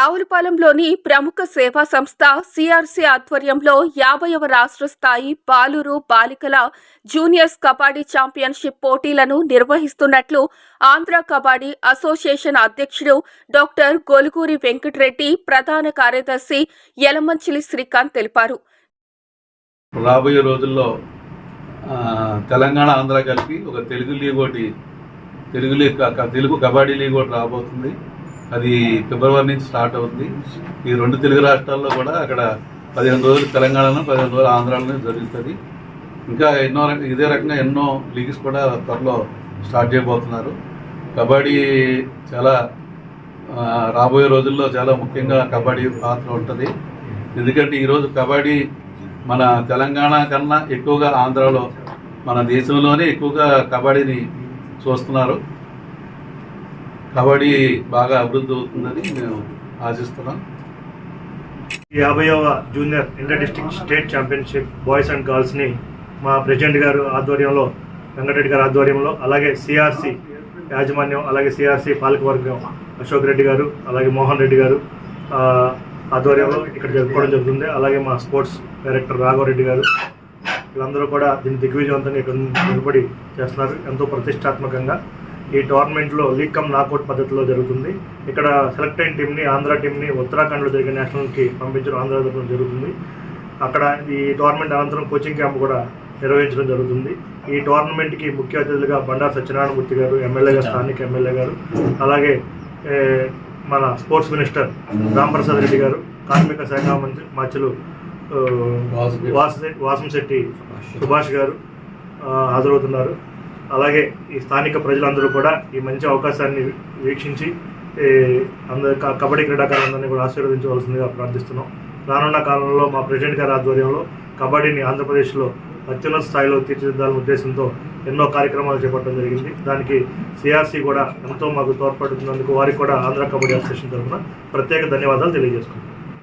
రావులపాలెంలోని ప్రముఖ సేవా సంస్థ సిఆర్సి ఆధ్వర్యంలో యాభైవ రాష్ట్ర స్థాయి బాలురు బాలికల జూనియర్స్ కబడ్డీ ఛాంపియన్షిప్ పోటీలను నిర్వహిస్తున్నట్లు ఆంధ్ర కబడ్డీ అసోసియేషన్ అధ్యక్షుడు డాక్టర్ గొలుగూరి వెంకటరెడ్డి ప్రధాన కార్యదర్శి యలమంచిలి శ్రీకాంత్ తెలిపారు. రాబోయే రోజుల్లో తెలంగాణ ఆంధ్ర కలిపి ఒక తెలుగు లీగ్ ఒకటి తెలుగు లీగ్ తెలుగు కబడ్డీ లీగ్ ఒకటి రాబోతుంది. అది ఫిబ్రవరి నుంచి స్టార్ట్ అవుతుంది ఈ రెండు తెలుగు రాష్ట్రాల్లో కూడా అక్కడ పదిహేను రోజులు తెలంగాణలో పదిహేను రోజులు ఆంధ్రాలోనే జరుగుతుంది. ఇంకా ఎన్నో ఇదే రకంగా ఎన్నో లీగ్స్ కూడా త్వరలో స్టార్ట్ చేయబోతున్నారు. కబడ్డీ చాలా రాబోయే రోజుల్లో చాలా ముఖ్యంగా కబడ్డీ పాత్ర ఉంటుంది. ఎందుకంటే ఈరోజు కబడ్డీ మన తెలంగాణ కన్నా ఎక్కువగా ఆంధ్రాలో మన దేశంలోనే ఎక్కువగా కబడ్డీని చూస్తున్నారు. కబడ్డీ బాగా అభివృద్ధి అవుతుందని మేము ఆశిస్తున్నాం. యాభైవ junior inter district state championship boys and గర్ల్స్ని మా ప్రెసిడెంట్ గారు ఆధ్వర్యంలో వెంకటరెడ్డి గారి ఆధ్వర్యంలో అలాగే సిఆర్సి యాజమాన్యం అలాగే సిఆర్సి పాలకవర్గం అశోక్ రెడ్డి గారు అలాగే మోహన్ రెడ్డి గారు ఆధ్వర్యంలో ఇక్కడ జరుపుకోవడం జరుగుతుంది. అలాగే మా స్పోర్ట్స్ డైరెక్టర్ రాఘవరెడ్డి గారు వీళ్ళందరూ కూడా దీన్ని దిగ్విజయవంతంగా ఇక్కడ నిలబడి చేస్తున్నారు. ఎంతో ప్రతిష్టాత్మకంగా ఈ టోర్నమెంట్లో లీగ్ కమ్ నాకౌట్ పద్ధతిలో జరుగుతుంది. ఇక్కడ సెలెక్ట్ అయిన టీంని ఆంధ్ర టీంని ఉత్తరాఖండ్లో జరిగే నేషనల్కి పంపించడం ఆంధ్ర తరఫున జరుగుతుంది. అక్కడ ఈ టోర్నమెంట్ అనంతరం కోచింగ్ క్యాంప్ కూడా నిర్వహించడం జరుగుతుంది. ఈ టోర్నమెంట్కి ముఖ్య అతిథులుగా బండారు సత్యనారాయణమూర్తి గారు ఎమ్మెల్యే గారు స్థానిక ఎమ్మెల్యే గారు అలాగే మన స్పోర్ట్స్ మినిస్టర్ రాంప్రసాద్ రెడ్డి గారు కార్మిక శాఖ మంత్రి మధ్యలు వాసు వాసంశెట్టి సుభాష్ గారు హాజరవుతున్నారు. అలాగే ఈ స్థానిక ప్రజలందరూ కూడా ఈ మంచి అవకాశాన్ని వీక్షించి అందరు కబడ్డీ క్రీడాకారులందరినీ కూడా ఆశీర్వదించవలసిందిగా ప్రార్థిస్తున్నాం. రానున్న కాలంలో మా ప్రెసిడెంట్ గారి ఆధ్వర్యంలో కబడ్డీని ఆంధ్రప్రదేశ్లో అత్యున్నత స్థాయిలో తీర్చిదిద్దాలనే ఉద్దేశంతో ఎన్నో కార్యక్రమాలు చేపట్టడం జరిగింది. దానికి సిఆర్సీ కూడా ఎంతో మాకు తోడ్పడుతున్నందుకు వారికి కూడా ఆంధ్ర కబడ్డీ అసోసియేషన్ తరఫున ప్రత్యేక ధన్యవాదాలు తెలియజేస్తున్నాం